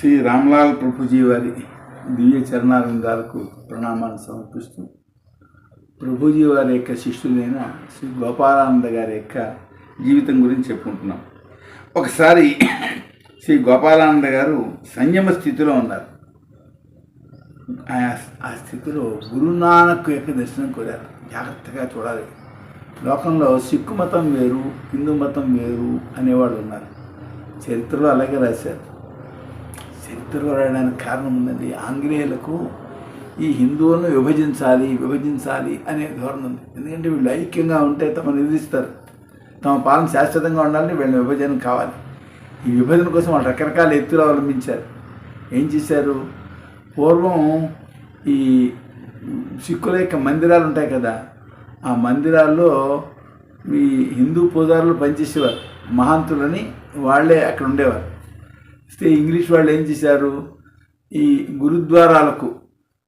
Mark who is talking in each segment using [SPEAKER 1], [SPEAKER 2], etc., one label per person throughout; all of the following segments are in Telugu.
[SPEAKER 1] శ్రీ రామ్లాల్ ప్రభుజీ వారి దివ్య చరణారందాలకు ప్రణామాలు సమర్పిస్తూ ప్రభుజీ వారి యొక్క శిష్యులైన శ్రీ గోపాలానంద గారి యొక్క జీవితం గురించి చెప్పుకుంటున్నాం. ఒకసారి శ్రీ గోపాలానంద గారు సంయమ స్థితిలో ఉన్నారు. ఆ- ఆ స్థితిలో గురునానక్ యొక్క దర్శనం కోరారు. జాగ్రత్తగా చూడాలి. లోకంలో సిక్కు మతం వేరు హిందూ మతం వేరు అనేవాళ్ళు ఉన్నారు. చరిత్రలో అలాగే రాశారు. చరిత్రలో రాయడానికి కారణం ఉన్నది ఆంగ్లేయులకు ఈ హిందువులను విభజించాలి విభజించాలి అనే ధోరణి ఉంది. ఎందుకంటే వీళ్ళు ఐక్యంగా ఉంటే తమ నిధిస్తారు తమ పాలన శాశ్వతంగా ఉండాలని వీళ్ళ విభజన కావాలి. ఈ విభజన కోసం వాళ్ళు రకరకాల ఎత్తులు అవలంబించారు. ఏం చేశారు? పూర్వం ఈ సిక్కుల యొక్క మందిరాలు ఉంటాయి కదా ఆ మందిరాల్లో ఈ హిందూ పూజారులు పనిచేసేవారు. మహాంతులని వాళ్ళే అక్కడ ఉండేవారు. అయితే ఇంగ్లీష్ వాళ్ళు ఏం చేశారు? ఈ గురుద్వారాలకు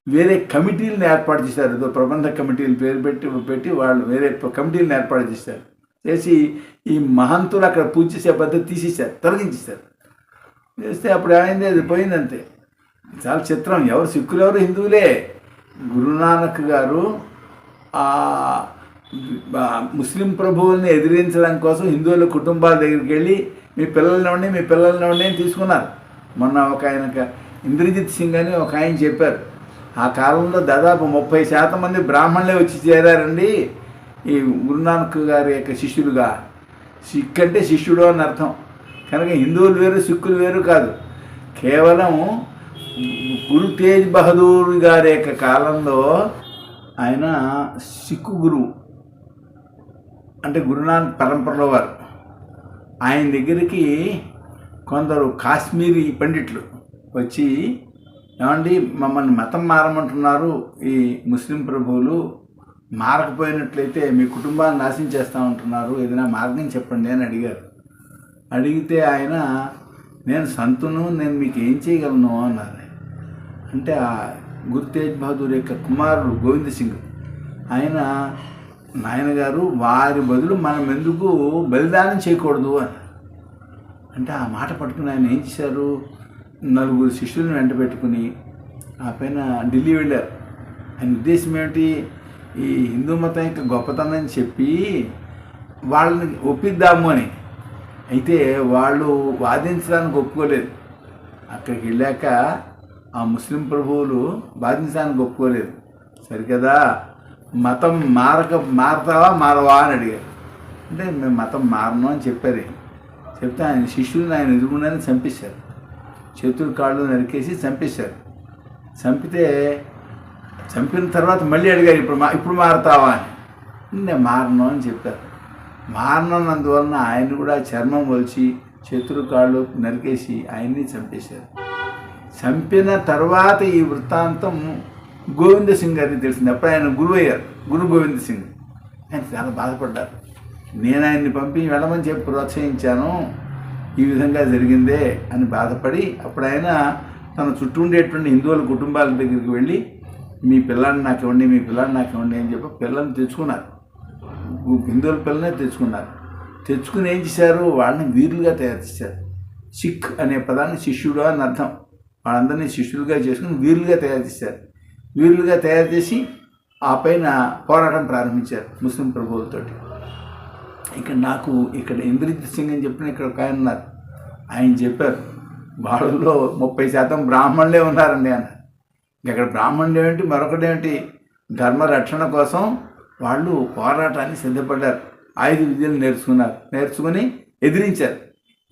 [SPEAKER 1] వేరే కమిటీలను ఏర్పాటు చేశారు. ఏదో ప్రబంధ కమిటీలు పేరు పెట్టి పెట్టి వాళ్ళు వేరే కమిటీలను ఏర్పాటు చేశారు. చేసి ఈ మహంతులు అక్కడ పూజ చేసే పద్ధతి తీసేశారు తొలగించేశారు. చేస్తే అప్పుడు ఏమైంది? అది పోయిందంతే. చాలా చిత్రం. ఎవరు సిక్కులు ఎవరు హిందువులే. గురునానక్ గారు ముస్లిం ప్రభువుల్ని ఎదిరించడం కోసం హిందువుల కుటుంబాల దగ్గరికి వెళ్ళి మీ పిల్లలని ఉండి మీ పిల్లల్ని ఉండి అని తీసుకున్నారు. మొన్న ఒక ఆయన ఇంద్రజిత్ సింగ్ అని ఒక ఆయన చెప్పారు. ఆ కాలంలో దాదాపు ముప్పై శాతం మంది బ్రాహ్మణులే వచ్చి చేరారండి. ఈ గురునానక్ గారి యొక్క శిష్యులుగా. సిక్ అంటే శిష్యుడు అని అర్థం. కనుక హిందువులు వేరు సిక్కులు వేరు కాదు. కేవలం గురు తేజ్ బహదూర్ గారి యొక్క కాలంలో ఆయన సిక్కు గురువు. అంటే గురునానక్ పరంపరలో వారు. ఆయన దగ్గరికి కొందరు కాశ్మీరీ పండిట్లు వచ్చి ఏమండి మమ్మల్ని మతం మారమంటున్నారు. ఈ ముస్లిం ప్రభువులు మారకపోయినట్లయితే మీ కుటుంబాన్ని నాశనం చేస్తూ ఉంటున్నారు ఏదైనా మార్గం చెప్పండి అని అడిగారు. అడిగితే ఆయన నేను సంతును నేను మీకు ఏం చేయగలను అన్నారు అంటే ఆ గురు తేజ్ బహదూర్ యొక్క కుమారుడు గోవింద్ సింగ్ ఆయన నాయనగారు వారి బదులు మనం ఎందుకు బలిదానం చేయకూడదు అని అంటే ఆ మాట పట్టుకుని ఆయన ఏం చేశారు? నలుగురు శిష్యులను వెంట పెట్టుకుని ఆ పైన ఢిల్లీ వెళ్ళారు. ఆయన ఉద్దేశం ఏమిటి? ఈ హిందూ మతం యొక్క గొప్పతనం చెప్పి వాళ్ళని ఒప్పిద్దాము అని. అయితే వాళ్ళు వాదించడానికి ఒప్పుకోలేదు. అక్కడికి వెళ్ళాక ఆ ముస్లిం ప్రభువులు బాధించడానికి ఒప్పుకోలేదు. సరికదా? మతం మారక మారతావా మారవా అని అడిగారు. అంటే మేము మతం మారను అని చెప్పారు చెప్తే ఆయన శిష్యుని ఆయన ఎదురుగుండానే చంపేశారు. చేతులు కాళ్ళు నరికేసి చంపేశారు. చంపితే చంపిన తర్వాత మళ్ళీ అడిగారు ఇప్పుడు మా ఇప్పుడు మారతావా? అని. నేను మారను అని చెప్పారు. మారనందువలన ఆయన కూడా చర్మం వలిచి చేతులు కాళ్ళు నరికేసి ఆయన్ని చంపేశారు. చంపిన తర్వాత ఈ వృత్తాంతం గోవింద సింగ్ గారిని తెలిసింది. అప్పుడు ఆయన గురువు అయ్యారు గురు గోవింద సింగ్. ఆయన చాలా బాధపడ్డారు. నేను ఆయన్ని పంపి వెళ్ళమని చెప్పి ప్రోత్సహించాను. ఈ విధంగా జరిగిందే అని బాధపడి అప్పుడు ఆయన తన చుట్టూ ఉండేటువంటి హిందువుల కుటుంబాల దగ్గరికి వెళ్ళి మీ పిల్లాన్ని నాకు ఇవ్వండి మీ పిల్లాన్ని నాకు ఇవ్వండి అని చెప్పి పిల్లల్ని తెచ్చుకున్నారు. హిందువుల పిల్లనే తెచ్చుకున్నారు. తెచ్చుకుని ఏం చేశారు? వాళ్ళని వీరులుగా తయారు చేశారు. సిక్ అనే పదాన్ని శిష్యుడు అని అర్థం. వాళ్ళందరినీ శిష్యులుగా చేసుకుని వీరులుగా తయారు చేశారు. వీరులుగా తయారు చేసి ఆ పైన పోరాటం ప్రారంభించారు ముస్లిం ప్రభువులతో ఇక్కడ నాకు ఇక్కడ ఇంద్రజిత్ సింగ్ అని చెప్పిన ఇక్కడ ఒక ఆయన ఉన్నారు. ఆయన చెప్పారు వాళ్ళలో ముప్పై శాతం బ్రాహ్మణులే ఉన్నారండి అన్నారు. ఇక్కడ బ్రాహ్మణులు ఏమిటి మరొకటి ఏమిటి ధర్మ రక్షణ కోసం వాళ్ళు పోరాటాన్ని సిద్ధపడ్డారు. ఆయుధ విద్యలు నేర్చుకున్నారు. నేర్చుకుని ఎదిరించారు.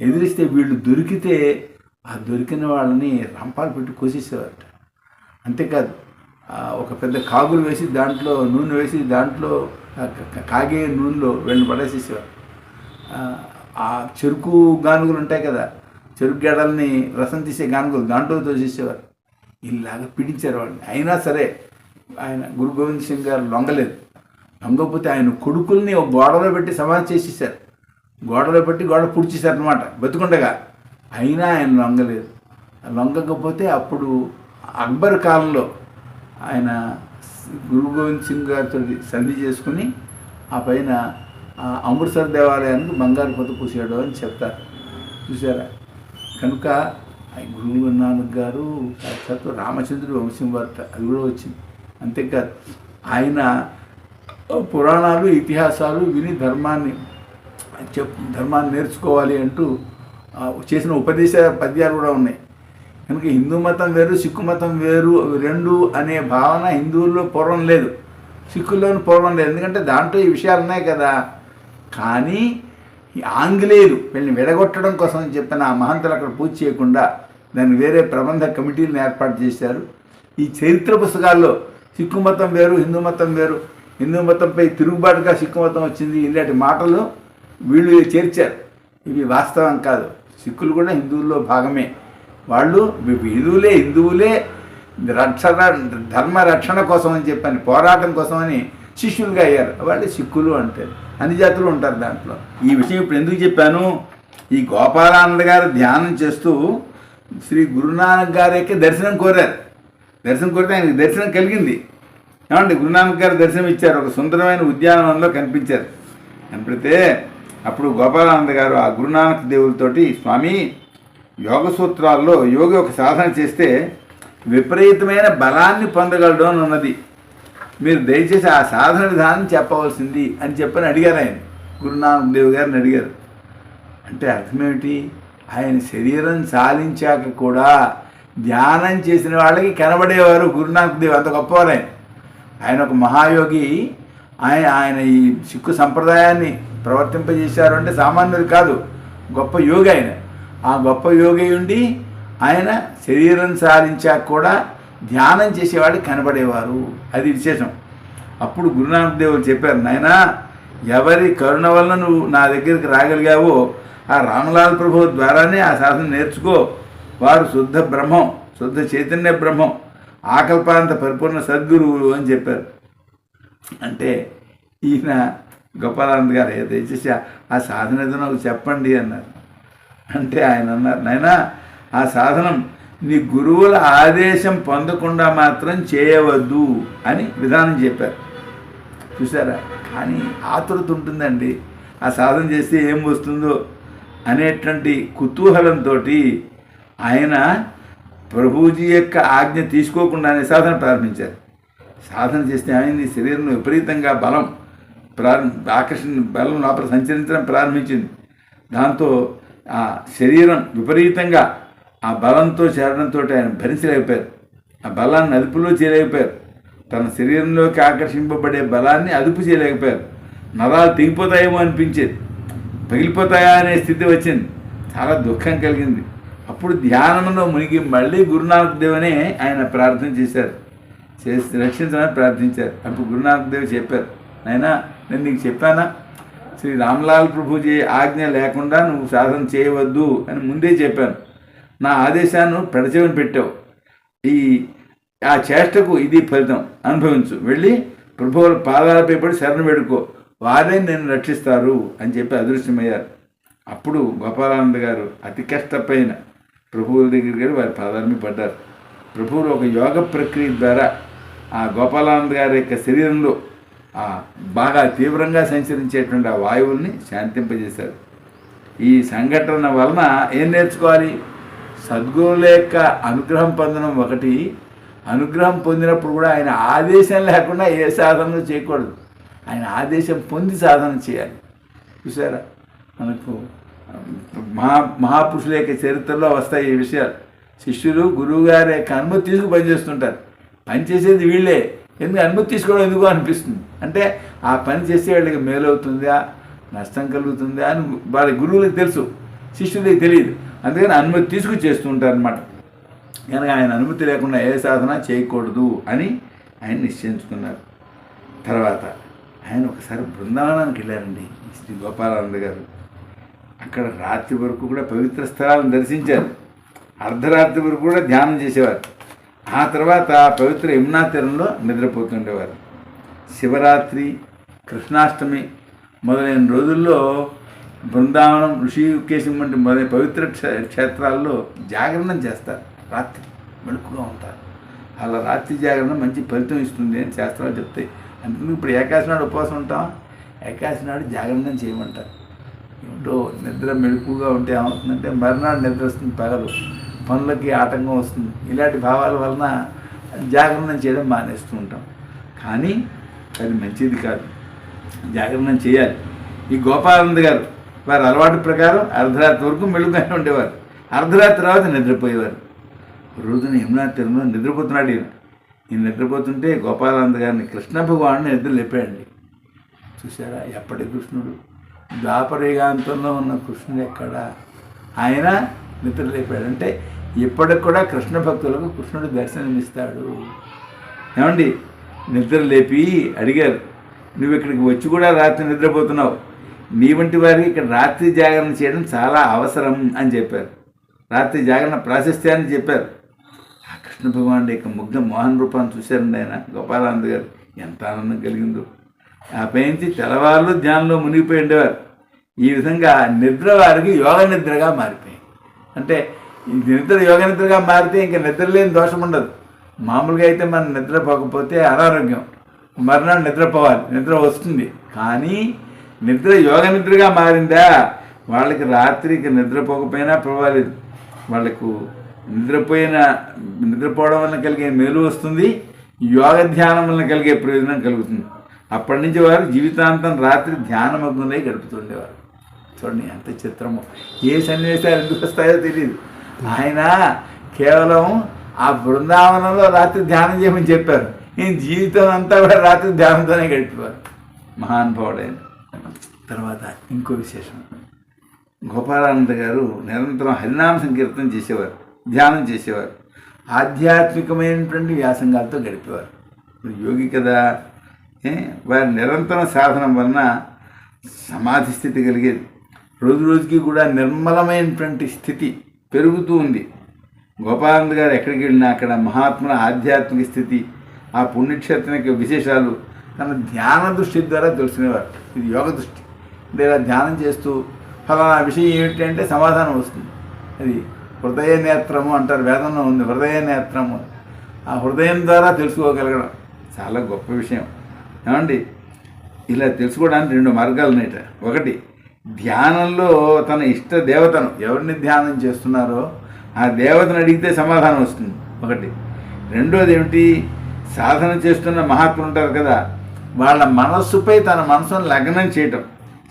[SPEAKER 1] ఎదిరిస్తే వీళ్ళు దొరికితే ఆ దొరికిన వాళ్ళని రంపాలు పెట్టి కోసేసేవారట. అంతేకాదు ఒక పెద్ద కాగులు వేసి దాంట్లో నూనె వేసి దాంట్లో కాగే నూనెలో వీళ్ళని పడేసేసేవారు. ఆ, చెరుకు గానుగులు ఉంటాయి కదా చెరుకు గెడల్ని రసం తీసే గానుగులు దాంట్లో తోసేసేవారు. ఇలాగ పీడించారు వాళ్ళని అయినా సరే ఆయన గురు గోవింద్ సింగ్ గారు లొంగలేదు. లొంగకపోతే ఆయన కొడుకుల్ని ఒక గోడలో పెట్టి సమాధి చేసేసారు. గోడలో పెట్టి గోడ పూడ్చేశారు అనమాట బతుకుండగా. అయినా ఆయన లొంగలేదు. లొంగకపోతే అప్పుడు అక్బర్ కాలంలో ఆయన గురు గోవింద్ సింగ్ గారితో సంధి చేసుకుని ఆ పైన అమృత్సర్ దేవాలయానికి బంగారు పొత్తు పూసాడు అని చెప్తారు. చూసారా కనుక ఆయన గురువు నానక్ గారు సాక్షాత్ రామచంద్రుడు వంశం వార్త అది కూడా వచ్చింది. అంతేకాదు ఆయన పురాణాలు ఇతిహాసాలు విని ధర్మాన్ని చెప్ ధర్మాన్ని నేర్చుకోవాలి అంటూ చేసిన ఉపదేశ పద్యాలు కూడా ఉన్నాయి. కనుక హిందూ మతం వేరు సిక్కు మతం వేరు రెండు అనే భావన హిందువుల్లో పూర్వం లేదు. సిక్కుల్లోనూ పూర్వం లేదు. ఎందుకంటే దాంట్లో ఈ విషయాలు ఉన్నాయి కదా. కానీ ఈ ఆంగ్లేయులు వీళ్ళని విడగొట్టడం కోసం చెప్పిన ఆ మహంతులు అక్కడ పూజ చేయకుండా దాన్ని వేరే ప్రబంధ కమిటీలను ఏర్పాటు చేశారు. ఈ చరిత్ర పుస్తకాల్లో సిక్కు మతం వేరు హిందూ మతం వేరు హిందూ మతంపై తిరుగుబాటుగా సిక్కు మతం వచ్చింది ఇలాంటి మాటలు వీళ్ళు చేర్చారు. ఇవి వాస్తవం కాదు. సిక్కులు కూడా హిందువుల్లో భాగమే. వాళ్ళు హిందువులే హిందువులే రక్షణ ధర్మ రక్షణ కోసం అని చెప్పని పోరాటం కోసమని శిష్యులుగా అయ్యారు. వాళ్ళు సిక్కులు అంటారు అన్ని జాతులు ఉంటారు దాంట్లో. ఈ విషయం ఇప్పుడు ఎందుకు చెప్పాను? ఈ గోపాలానంద గారు ధ్యానం చేస్తూ శ్రీ గురునానక్ గారికి దర్శనం కోరారు. దర్శనం కోరితే ఆయనకి దర్శనం కలిగింది. ఏమండి గురునానక్ గారు దర్శనం ఇచ్చారు. ఒక సుందరమైన ఉద్యానవనంలో కనిపించారు. కనిపితే అప్పుడు గోపాలానంద గారు ఆ గురునానక్ దేవులతోటి స్వామి యోగ సూత్రాల్లో యోగి ఒక సాధన చేస్తే విపరీతమైన బలాన్ని పొందగలడు అని ఉన్నది. మీరు దయచేసి ఆ సాధన విధానం చెప్పవలసింది అని చెప్పని అడిగారు ఆయన. గురునానక్ దేవ్ గారిని అడిగారు. అంటే అర్థమేమిటి? ఆయన శరీరం చాలించాక కూడా ధ్యానం చేసిన వాళ్ళకి కనబడేవారు గురునానక్ దేవ్ అంత గొప్పవారు ఆయన. ఆయన ఒక మహాయోగి. ఆయన ఆయన ఈ సిక్కు సంప్రదాయాన్ని ప్రవర్తింపజేశారు అంటే సామాన్యుడు కాదు గొప్ప యోగి ఆయన. ఆ గొప్ప యోగి ఉండి ఆయన శరీరం సాధించాక కూడా ధ్యానం చేసేవాడు కనబడేవారు. అది విశేషం. అప్పుడు గురునానక్ దేవుడు చెప్పారు నాయనా ఎవరి కరుణ వల్ల నువ్వు నా దగ్గరికి రాగలిగావో ఆ రామలాల్ ప్రభు ద్వారానే ఆ సాధన నేర్చుకో. వారు శుద్ధ బ్రహ్మం శుద్ధ చైతన్య బ్రహ్మం ఆకల్పాంత పరిపూర్ణ సద్గురువులు అని చెప్పారు. అంటే ఈయన గోపాలానంద్ గారు "ఏ దయచేసి ఆ- ఆ సాధన ఏదో నాకు చెప్పండి అన్నారు. అంటే ఆయన అన్నారు నాయనా ఆ సాధనం నీ గురువుల ఆదేశం పొందకుండా మాత్రం చేయవద్దు అని విధానం చెప్పారు. చూసారా కానీ ఆతురత ఉంటుందండి. ఆ సాధన చేస్తే ఏం వస్తుందో అనేటువంటి కుతూహలంతో ఆయన ప్రభుజీ యొక్క ఆజ్ఞ తీసుకోకుండానే సాధన ప్రారంభించారు. సాధన చేస్తే ఆయన శరీరంలో విపరీతంగా బలం ప్రారంభ ఆకర్షణ బలం లోపల సంచరించడం ప్రారంభించింది. దాంతో ఆ శరీరం విపరీతంగా ఆ బలంతో చేరడంతో ఆయన భరించలేకపోయారు. ఆ బలాన్ని అదుపులో చేయలేకపోయారు. తన శరీరంలోకి ఆకర్షింపబడే బలాన్ని అదుపు చేయలేకపోయారు. నరాలు తెగిపోతాయేమో అనిపించేది. పగిలిపోతాయా అనే స్థితి వచ్చింది. చాలా దుఃఖం కలిగింది. అప్పుడు ధ్యానంలో మునిగి మళ్ళీ గురునానక్ దేవనే ఆయన ప్రార్థన చేశారు. చేసి రక్షించమని ప్రార్థించారు. అప్పుడు గురునానక్ దేవ్ చెప్పారు నాయనా నేను నీకు చెప్పానా? శ్రీ రామ్లాల్ ప్రభుజీ ఆజ్ఞ లేకుండా నువ్వు సాధన చేయవద్దు అని ముందే చెప్పాను. నా ఆదేశాన్ని పెడచెవిని పెట్టావు. ఈ ఆ చేష్టకు ఇది ఫలితం. అనుభవించు. వెళ్ళి ప్రభువుల పాదాలపై పడి శరణ వేడుకో. వారే నేను రక్షిస్తారు అని చెప్పి అదృశ్యమయ్యారు. అప్పుడు గోపాలానంద గారు అతి కష్టపైన ప్రభువుల దగ్గరికి వెళ్ళి వారి పాదాల పడ్డారు. ప్రభువులు ఒక యోగ ప్రక్రియ ద్వారా ఆ గోపాలానంద గారి యొక్క శరీరంలో బాగా తీవ్రంగా సంచరించేటువంటి ఆ వాయువుల్ని శాంతింపజేశారు. ఈ సంఘటన వలన ఏం నేర్చుకోవాలి? సద్గురువుల యొక్క అనుగ్రహం పొందడం ఒకటి. అనుగ్రహం పొందినప్పుడు కూడా ఆయన ఆదేశం లేకుండా ఏ సాధనలు చేయకూడదు. ఆయన ఆదేశం పొంది సాధన చేయాలి. చూసారా? మనకు మహా మహాపురుషుల యొక్క చరిత్రలో వస్తాయి ఈ విషయాలు. శిష్యులు గురువుగారే కనుమ యొక్క అనుమతి తీసుకు పనిచేస్తుంటారు. పనిచేసేది వీళ్ళే. ఎందుకు అనుమతి తీసుకోవడం ఎందుకు అనిపిస్తుంది? అంటే ఆ పని చేసే వాళ్ళకి మేలు అవుతుందా నష్టం కలుగుతుందా అని వాళ్ళ గురువులకు తెలుసు. శిష్యులకి తెలియదు. అందుకని అనుమతి తీసుకు చేస్తూ ఉంటారు అనమాట కనుక ఆయన అనుమతి లేకుండా ఏ సాధన చేయకూడదు అని ఆయన నిశ్చయించుకున్నారు. తర్వాత ఆయన ఒకసారి బృందావనానికి వెళ్ళారండి శ్రీ గోపాలానంద గారు. అక్కడ రాత్రి వరకు కూడా పవిత్ర స్థలాలను దర్శించారు. అర్ధరాత్రి వరకు కూడా ధ్యానం చేసేవారు. ఆ తర్వాత పవిత్ర యమునా తీరంలో నిద్రపోతుండేవారు. శివరాత్రి కృష్ణాష్టమి మొదలైన రోజుల్లో బృందావనం ఋషికేశం వంటి మొదలైన పవిత్ర క్షేత్రాల్లో జాగరణం చేస్తారు. రాత్రి మెడుకుగా ఉంటారు. అలా రాత్రి జాగరణ మంచి ఫలితం ఇస్తుంది అని శాస్త్రాలు చెప్తాయి. అందుకని ఇప్పుడు ఏకాశి నాడు ఉపవాసం ఉంటాం. ఏకాశి నాడు జాగరణం చేయమంటారు. ఏమిటో నిద్ర మెడుకుగా ఉంటే ఏమవుతుందంటే మరునాడు నిద్ర వస్తుంది పగలు. పనులకి ఆటంకం వస్తుంది. ఇలాంటి భావాల వలన జాగరణం చేయడం మానేస్తూ ఉంటాం. కానీ అది మంచిది కాదు. జాగరణం చేయాలి. ఈ గోపానంద్ గారు వారి అలవాటు ప్రకారం అర్ధరాత్రి వరకు మెలుగుగానే ఉండేవారు. అర్ధరాత్రి తర్వాత నిద్రపోయేవారు. రోజున యమునా తీరంలో నిద్రపోతున్నాడు ఈయన. ఈయన నిద్రపోతుంటే గోపాలానంద గారిని కృష్ణ భగవాను నిద్ర లేపాడండి. చూసారా ఎప్పటి కృష్ణుడు? ద్వాపరయుగాంతంలో ఉన్న కృష్ణుడు ఎక్కడ? ఆయన నిద్ర లేపాడు అంటే ఇప్పటికి కూడా కృష్ణ భక్తులకు కృష్ణుడు దర్శనమిస్తాడు. ఏమండి? నిద్ర లేపి అడిగారు నువ్వు ఇక్కడికి వచ్చి కూడా రాత్రి నిద్రపోతున్నావు. నీ వంటి వారికి ఇక్కడ రాత్రి జాగరణ చేయడం చాలా అవసరం అని చెప్పారు. రాత్రి జాగరణ ప్రాశస్త్యాన్ని చెప్పారు. ఆ కృష్ణ భగవాన్ యొక్క ముగ్ధ మోహన్ రూపాన్ని చూశారండి ఆయన గోపాలానంద గారు. ఎంత ఆనందం కలిగిందో. ఆ పైనుంచి తెల్లవారులు ధ్యానంలో మునిగిపోయి ఉండేవారు. ఈ విధంగా నిద్ర వారికి యోగ నిద్రగా మారిపోయింది. అంటే నిద్ర యోగ నిద్రగా మారితే ఇంకా నిద్ర లేని దోషం ఉండదు. మామూలుగా అయితే మనం నిద్రపోకపోతే అనారోగ్యం. మర్నాడు నిద్రపోవాలి నిద్ర వస్తుంది. కానీ నిద్ర యోగ నిద్రగా మారిందా? వాళ్ళకి రాత్రికి నిద్రపోకపోయినా పర్వాలేదు. వాళ్ళకు నిద్రపోయిన నిద్రపోవడం వల్ల కలిగే మేలు వస్తుంది. యోగ ధ్యానం వల్ల కలిగే ప్రయోజనం కలుగుతుంది. అప్పటి నుంచి వారు జీవితాంతం రాత్రి ధ్యానమగ్నులై గడుపుతుండేవారు. చూడండి ఎంత చిత్రము. ఏ సన్నివేశాలు ఎందుకు వస్తాయో తెలియదు ఆయన కేవలం ఆ బృందావనంలో రాత్రి ధ్యానం చేయమని చెప్పారు. ఈయన జీవితం అంతా కూడా రాత్రి ధ్యానంతోనే గడిపేవారు. మహానుభావుడైన తర్వాత ఇంకో విశేషం. గోపాలానంద గారు నిరంతరం హరినామ సంకీర్తనం చేసేవారు ధ్యానం చేసేవారు. ఆధ్యాత్మికమైనటువంటి వ్యాసంగాలతో గడిపేవారు. ఇప్పుడు యోగి కదా వారి నిరంతరం సాధనం వలన సమాధి స్థితి కలిగేది. రోజు రోజుకి కూడా నిర్మలమైనటువంటి స్థితి. పెరుగుతూ ఉంది. గోపానంద గారు ఎక్కడికి వెళ్ళినా అక్కడ మహాత్ముల ఆధ్యాత్మిక స్థితి ఆ పుణ్యక్షేత్రం యొక్క విశేషాలు తన ధ్యాన దృష్టి ద్వారా తెలుసుకునేవారు ఇది యోగ దృష్టి. అంటే ఇలా ధ్యానం చేస్తూ ఫలానా విషయం ఏమిటి అంటే సమాధానం వస్తుంది. అది హృదయ నేత్రము అంటారు వేదంలో ఉంది హృదయ నేత్రము. ఆ హృదయం ద్వారా తెలుసుకోగలగడం చాలా గొప్ప విషయం. ఏమండి? ఇలా తెలుసుకోవడానికి రెండు మార్గాలు ఉన్నాయట ఒకటి ధ్యానంలో తన ఇష్ట దేవతను ఎవరిని ధ్యానం చేస్తున్నారో ఆ దేవతను అడిగితే సమాధానం వస్తుంది. ఒకటి. రెండోది ఏమిటి? సాధన చేస్తున్న మహాత్ములు ఉంటారు కదా వాళ్ళ మనస్సుపై తన మనసును లగ్నం చేయటం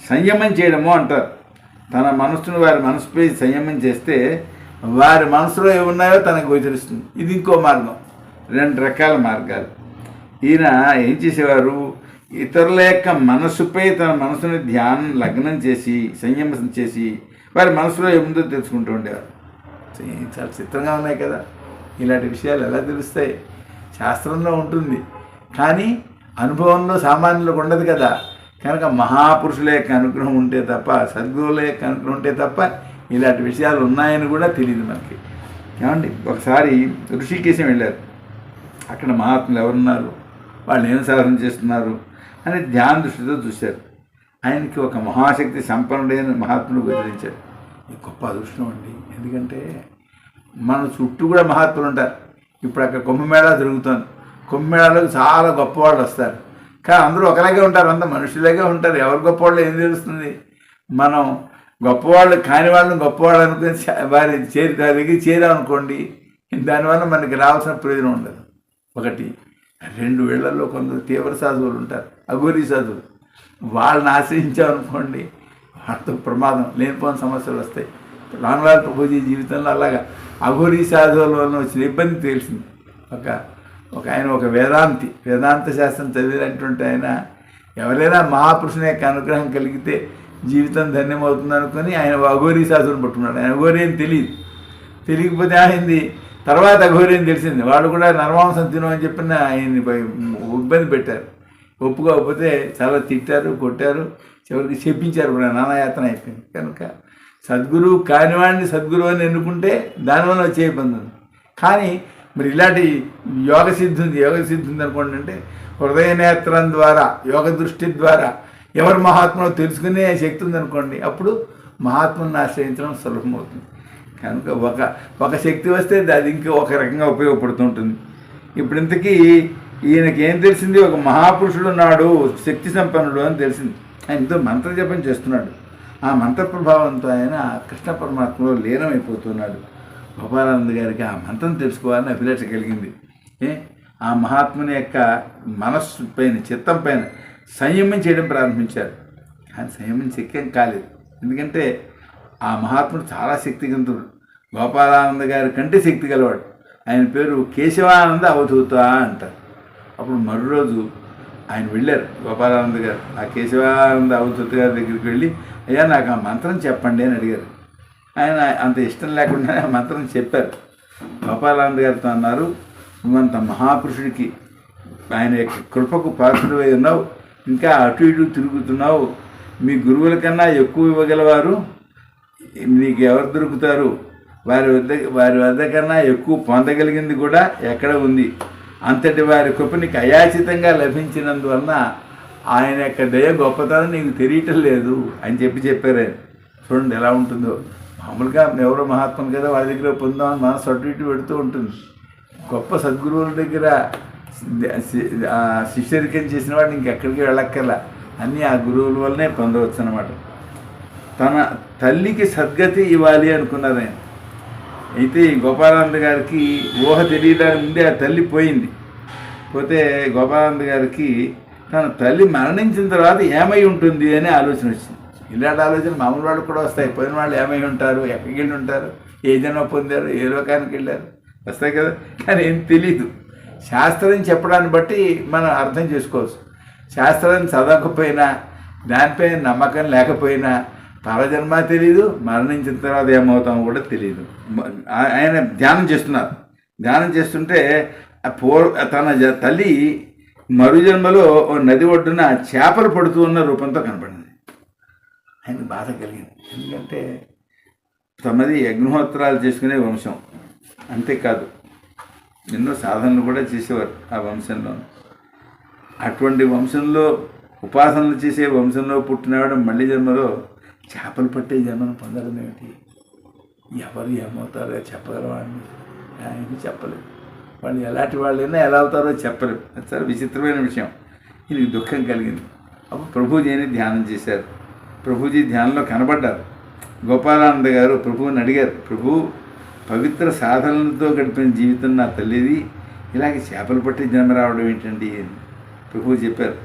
[SPEAKER 1] సంయమం చేయడము అంటారు. తన మనస్సును వారి మనసుపై సంయమం చేస్తే వారి మనసులో ఏమున్నాయో తనకు గోచరిస్తుంది. ఇది ఇంకో మార్గం. రెండు రకాల మార్గాలు. ఈయన ఏం చేసేవారు? ఇతరుల యొక్క మనస్సుపై తన మనసుని ధ్యానం లగ్నం చేసి సంయమనం చేసి వారి మనసులో ఏముందో తెలుసుకుంటూ ఉండేవారు. చాలా చిత్రంగా ఉన్నాయి కదా. ఇలాంటి విషయాలు ఎలా తెలుస్తాయి? శాస్త్రంలో ఉంటుంది. కానీ అనుభవంలో సామాన్యులకు ఉండదు కదా. కనుక మహాపురుషుల యొక్క అనుగ్రహం ఉంటే తప్ప సద్గురువుల యొక్క అనుగ్రహం ఉంటే తప్ప ఇలాంటి విషయాలు ఉన్నాయని కూడా తెలియదు మనకి. ఏమండి? ఒకసారి ఋషికేశం వెళ్ళారు. అక్కడ మహాత్ములు ఎవరున్నారు? వాళ్ళు ఏం సాధన చేస్తున్నారు? అని ధ్యాన దృష్టితో చూశారు. ఆయనకి ఒక మహాశక్తి సంపన్నుడైన మహాత్ముడు గోచరించాడు. ఇది గొప్ప అదృష్టం అండి. ఎందుకంటే మన చుట్టూ కూడా మహాత్ములు ఉంటారు. ఇప్పుడు అక్కడ కుంభమేళా జరుగుతుంది. కుంభమేళాలకు చాలా గొప్పవాళ్ళు వస్తారు. కానీ అందరూ ఒకలాగే ఉంటారు. అంత మనుషులాగే ఉంటారు. ఎవరు గొప్పవాళ్ళు ఏం తెలుస్తుంది? మనం గొప్పవాళ్ళు కాని వాళ్ళని గొప్పవాళ్ళు అనుకుని వారి చేరి దగ్గరికి చేరామనుకోండి దానివల్ల మనకి రావాల్సిన ప్రయోజనం ఉండదు. ఒకటి రెండు వేళ్ళలో కొందరు తీవ్ర సాధువులు ఉంటారు అఘోరీ సాధువులు. వాళ్ళని ఆశ్రయించామనుకోండి వాళ్ళతో ప్రమాదం లేనిపోని సమస్యలు వస్తాయి. రామలాల్ ప్రభుజీ జీవితంలో అలాగా అఘోరీ సాధువుల వలన వచ్చిన ఇబ్బంది తెలిసింది. ఒక ఒక ఆయన ఒక వేదాంతి వేదాంత శాస్త్రం చదివినటువంటి ఆయన ఎవరైనా మహాపురుషుని యొక్క అనుగ్రహం కలిగితే జీవితం ధన్యమవుతుంది అనుకుని ఆయన అఘోరీ సాధువుని పట్టుకున్నాడు. ఆయన అఘోరీ అని తెలియదు. తెలియకపోతే ఆయనది తర్వాత అఘోరి అని తెలిసింది. వాళ్ళు కూడా నరమాంసం తినమని చెప్పిన ఆయన్ని ఇబ్బంది పెట్టారు. ఒప్పుకోకపోతే చాలా తిట్టారు కొట్టారు. చివరికి చెప్పించారు కూడా నానాయాతన అయిపోయింది. కనుక సద్గురువు కానివాడిని సద్గురువు అని ఎన్నుకుంటే దానివల్ల వచ్చే ఇబ్బంది ఉంది. కానీ మరి ఇలాంటి యోగ సిద్ధి ఉంది. యోగ సిద్ధి ఉంది అనుకోండి అంటే హృదయ నేత్రం ద్వారా యోగ దృష్టి ద్వారా ఎవరు మహాత్ములో తెలుసుకునే శక్తి ఉందనుకోండి అప్పుడు మహాత్మను ఆశ్రయించడం సులభమవుతుంది. కనుక ఒక ఒక శక్తి వస్తే అది ఇంకా ఒక రకంగా ఉపయోగపడుతుంటుంది. ఇప్పుడు ఇంతకీ ఈయనకి ఏం తెలిసింది? ఒక మహాపురుషుడు ఉన్నాడు శక్తి సంపన్నుడు అని తెలిసింది. ఆయన ఎంతో మంత్ర జపం చేస్తున్నాడు. ఆ మంత్ర ప్రభావంతో ఆయన కృష్ణ పరమాత్మలో లీనమైపోతున్నాడు. గోపాలానంద గారికి ఆ మంత్రం తెలుసుకోవాలని అభిలాష కలిగింది. ఏ? ఆ మహాత్ముని యొక్క మనస్సు పైన చిత్తం పైన సంయమం చేయడం ప్రారంభించారు. కానీ సంయమం శక్యం కాలేదు. ఎందుకంటే ఆ మహాత్ముడు చాలా శక్తివంతుడు గోపాలానంద గారి కంటే శక్తి గలవాడు. ఆయన పేరు కేశవానంద అవధూత అంటారు. అప్పుడు మరో రోజు ఆయన వెళ్ళారు గోపాలానంద గారు. ఆ కేశవానంద అవధూత గారి దగ్గరికి వెళ్ళి అయ్యా నాకు ఆ మంత్రం చెప్పండి అని అడిగారు. ఆయన అంత ఇష్టం లేకుండా ఆ మంత్రం చెప్పారు. గోపాలానంద గారితో అన్నారు నువ్వంత మహాపురుషుడికి ఆయన యొక్క కృపకు పాత్రుడై ఉన్నావు. ఇంకా అటు ఇటు తిరుగుతున్నావు. మీ గురువుల కన్నా ఎక్కువ ఇవ్వగలవారు. నీకు ఎవరు దొరుకుతారు? వారి వద్ద వారి వద్ద కన్నా ఎక్కువ పొందగలిగింది కూడా ఎక్కడ ఉంది? అంతటి వారి కృప నీకు అయాచితంగా లభించినందువలన ఆయన యొక్క దయ గొప్పతనం నీకు తెలియటం లేదు అని చెప్పి చెప్పారు చూడండి ఎలా ఉంటుందో. మామూలుగా ఎవరో మహాత్ములు కదా వాళ్ళ దగ్గర పొందామని మనసు అటు ఇటు పెడుతూ ఉంటుంది. గొప్ప సద్గురువుల దగ్గర శిష్యరికం చేసిన వాడు ఇంకెక్కడికి వెళ్ళక్కర్లా. అన్నీ ఆ గురువుల వల్లనే పొందవచ్చు అనమాట తన తల్లికి సద్గతి ఇవ్వాలి అనుకున్నారు ఆయన. అయితే ఈ గోపాలానంద గారికి ఊహ తెలియడానికి ముందే ఆ తల్లి పోయింది. పోతే గోపాలానంద గారికి తన తల్లి మరణించిన తర్వాత ఏమై ఉంటుంది అనే ఆలోచన వచ్చింది. ఇలాంటి ఆలోచన మామూలు వాళ్ళు కూడా వస్తాయి. పోయిన వాళ్ళు ఏమై ఉంటారు ఎక్కడికి వెళ్ళి ఉంటారు ఏ జన్మ పొందారు ఏ లోకానికి వెళ్ళారు వస్తాయి కదా. కానీ ఏం తెలీదు. శాస్త్రం చెప్పడాన్ని బట్టి మనం అర్థం చేసుకోవచ్చు. శాస్త్రాన్ని చదవకపోయినా దానిపై నమ్మకం లేకపోయినా పరజన్మ తెలియదు మరణించిన తర్వాత ఏమవుతామో కూడా తెలియదు ఆయన ధ్యానం చేస్తున్నారు. ధ్యానం చేస్తుంటే ఆ పూర్వ తన తల్లి మరుజన్మలో ఓ నది ఒడ్డున చేపలు పడుతూ ఉన్న రూపంతో కనపడింది. ఆయన బాధ కలిగింది. ఎందుకంటే తమది యజ్ఞహోత్రాలు చేసుకునే వంశం. అంతేకాదు ఎన్నో సాధనలు కూడా చేసేవారు ఆ వంశంలో. అటువంటి వంశంలో ఉపాసనలు చేసే వంశంలో పుట్టినవాడు మళ్ళీ జన్మలో చేపలు పట్టే జన్మను పొందడం ఏమిటి? ఎవరు ఏమవుతారో చెప్పగలవాడిని ఆయన చెప్పలేదు. వాళ్ళు ఎలాంటి వాళ్ళైనా ఎలా అవుతారో చెప్పలేరు అది చాలా విచిత్రమైన విషయం. వీళ్ళకి దుఃఖం కలిగింది. అప్పుడు ప్రభుజీని ధ్యానం చేశారు. ప్రభుజీ ధ్యానంలో కనబడ్డారు. గోపాలానంద గారు ప్రభువుని అడిగారు ప్రభు పవిత్ర సాధనలతో గడిపిన జీవితం నా తల్లిది. ఇలాగే చేపలు పట్టి జన్మ రావడం ఏంటండి? ప్రభు ప్రభువు చెప్పారు.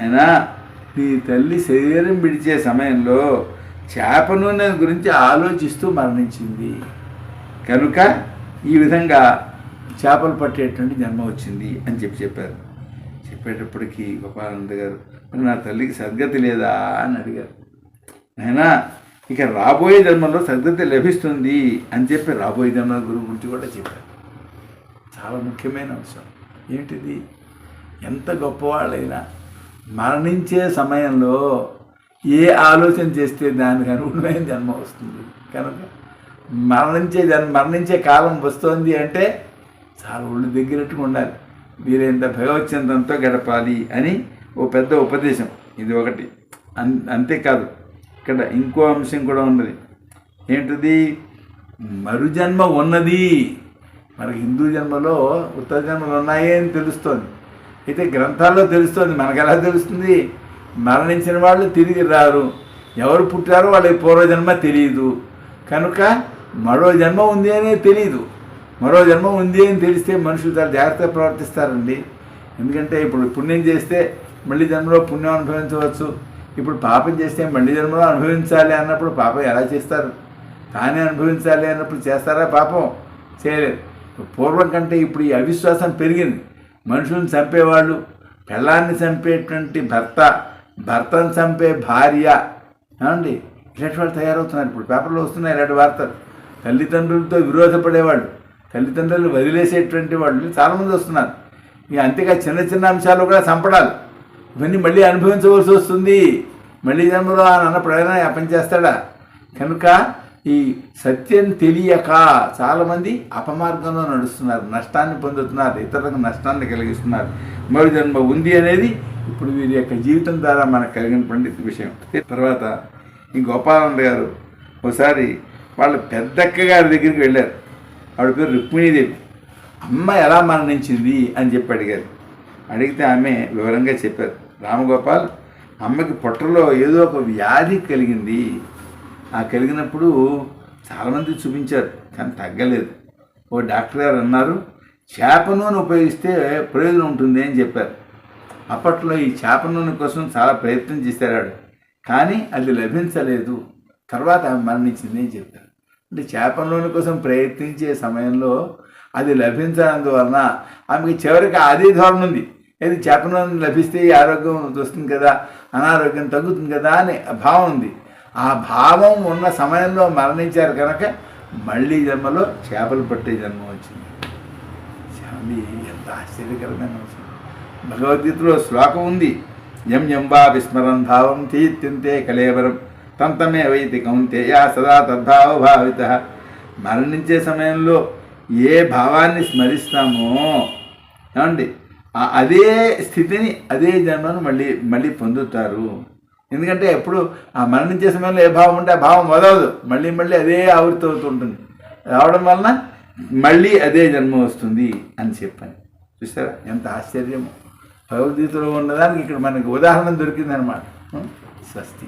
[SPEAKER 1] అయినా నీ తల్లి శరీరం విడిచే సమయంలో చేప నూనె గురించి ఆలోచిస్తూ మరణించింది. కనుక ఈ విధంగా చేపలు పట్టేటువంటి జన్మ వచ్చింది అని చెప్పి చెప్పారు. చెప్పేటప్పటికి గోపానంద గారు మరి నా తల్లికి సద్గతి లేదా? అని అడిగారు. అయినా ఇక రాబోయే జన్మలో సద్గతి లభిస్తుంది అని చెప్పి రాబోయే జన్మ గురువు గురించి కూడా చెప్పారు. చాలా ముఖ్యమైన అంశం. ఏంటిది? ఎంత గొప్పవాళ్ళైనా మరణించే సమయంలో ఏ ఆలోచన చేస్తే దానికి అనుగుణమైన జన్మ వస్తుంది? కనుక మరణించే జన్మ మరణించే కాలం వస్తుంది అంటే చాలా ఒళ్ళు దగ్గరట్టుగా ఉండాలి. వీరైంత భగవచ్చిందంతో గడపాలి అని ఓ పెద్ద ఉపదేశం. ఇది ఒకటి. అన్ అంతేకాదు ఇక్కడ ఇంకో అంశం కూడా ఉన్నది. ఏంటిది? మరుజన్మ ఉన్నది. మనకి హిందూ జన్మలో ఉత్తర జన్మలు ఉన్నాయే అని తెలుస్తోంది. అయితే గ్రంథాల్లో తెలుస్తుంది మనకు ఎలా తెలుస్తుంది? మరణించిన వాళ్ళు తిరిగి రారు. ఎవరు పుట్టారో వాళ్ళకి పూర్వజన్మ తెలియదు కనుక మరో జన్మ ఉంది అనే తెలియదు మరో జన్మ ఉంది అని తెలిస్తే మనుషులు చాలా జాగ్రత్తగా ప్రవర్తిస్తారండి. ఎందుకంటే ఇప్పుడు పుణ్యం చేస్తే మళ్ళీ జన్మలో పుణ్యం అనుభవించవచ్చు. ఇప్పుడు పాపం చేస్తే మళ్ళీ జన్మలో అనుభవించాలి అన్నప్పుడు పాపం ఎలా చేస్తారు? తానే అనుభవించాలి అన్నప్పుడు చేస్తారా పాపం? చేయలేదు. పూర్వం కంటే ఇప్పుడు ఈ అవిశ్వాసం పెరిగింది. మనుషులను చంపేవాళ్ళు. పిల్లాన్ని చంపేటువంటి భర్త భర్తను చంపే భార్య. ఏమండి? ఇలాంటి వాళ్ళు తయారవుతున్నారు ఇప్పుడు. పేపర్లో వస్తున్నాయి ఇలాంటి వార్తలు. తల్లిదండ్రులతో విరోధపడేవాళ్ళు తల్లిదండ్రులు వదిలేసేటువంటి వాళ్ళు చాలామంది వస్తున్నారు. ఇక అంతేగా చిన్న చిన్న అంశాలు కూడా చంపడాలి. ఇవన్నీ మళ్ళీ అనుభవించవలసి వస్తుంది. మళ్ళీ జన్మలో ఆ నాన్న ప్రయాణం పని చేస్తాడా? కనుక ఈ సత్యం తెలియక చాలామంది అపమార్గంలో నడుస్తున్నారు నష్టాన్ని పొందుతున్నారు ఇతరులకు నష్టాన్ని కలిగిస్తున్నారు. మరో జన్మ ఉంది అనేది ఇప్పుడు వీరి యొక్క జీవితం ద్వారా మనకు కలిగినటువంటి విషయం. తర్వాత ఈ గోపాలంద గారు ఒకసారి వాళ్ళ పెద్దక్క గారి దగ్గరికి వెళ్ళారు. ఆవిడ పేరు రుక్మిణీదేవి. అమ్మ ఎలా మరణించింది అని చెప్పి అడిగారు. అడిగితే ఆమె వివరంగా చెప్పారు. రామగోపాల్ అమ్మకి పొట్టలో ఏదో ఒక వ్యాధి కలిగింది. ఆ కలిగినప్పుడు చాలామంది చూపించారు కానీ తగ్గలేదు. ఓ డాక్టర్ గారు అన్నారు చేప నూనె ఉపయోగిస్తే ప్రయోజనం ఉంటుంది అని చెప్పారు. అప్పట్లో ఈ చేప నూనె కోసం చాలా ప్రయత్నం చేశారాడు కానీ అది లభించలేదు. తర్వాత ఆమె మరణించింది అని చెప్పారు. అంటే చేప నూనె కోసం ప్రయత్నించే సమయంలో అది లభించనందువలన ఆమెకి చివరికి అదే ధోరణి ఉంది. ఏది చేప నూనె లభిస్తే ఆరోగ్యం వస్తుంది కదా అనారోగ్యం తగ్గుతుంది కదా అని భావం ఉంది. ఆ భావం ఉన్న సమయంలో మరణించారు కనుక మళ్ళీ జన్మలో చేపలు పట్టే జన్మ వచ్చింది. స్వామి ఎంత ఆశ్చర్యకరమైన విషయం. భగవద్గీతలో శ్లోకం ఉంది. ఎం యం వా విస్మరన్ భావం తీత్యంతే కలేవరం తంతమే వైతి కౌంతేయ సదా తద్భావ భావిత. మరణించే సమయంలో ఏ భావాన్ని స్మరిస్తామో ఏమండి? ఆ- అదే స్థితిని అదే జన్మను మళ్ళీ మళ్ళీ పొందుతారు. ఎందుకంటే ఎప్పుడు ఆ మరణించే సమయంలో ఏ భావం ఉంటే ఆ భావం వదలదు. మళ్ళీ మళ్ళీ అదే ఆవృత్తి అవుతుంటుంది రావడం వలన మళ్ళీ అదే జన్మ వస్తుంది అని చెప్పాను. చూసారా? ఎంత ఆశ్చర్యము. భగవద్గీతలో ఉన్నదానికి ఇక్కడ మనకు ఉదాహరణ దొరికిందనమాట స్వస్తి.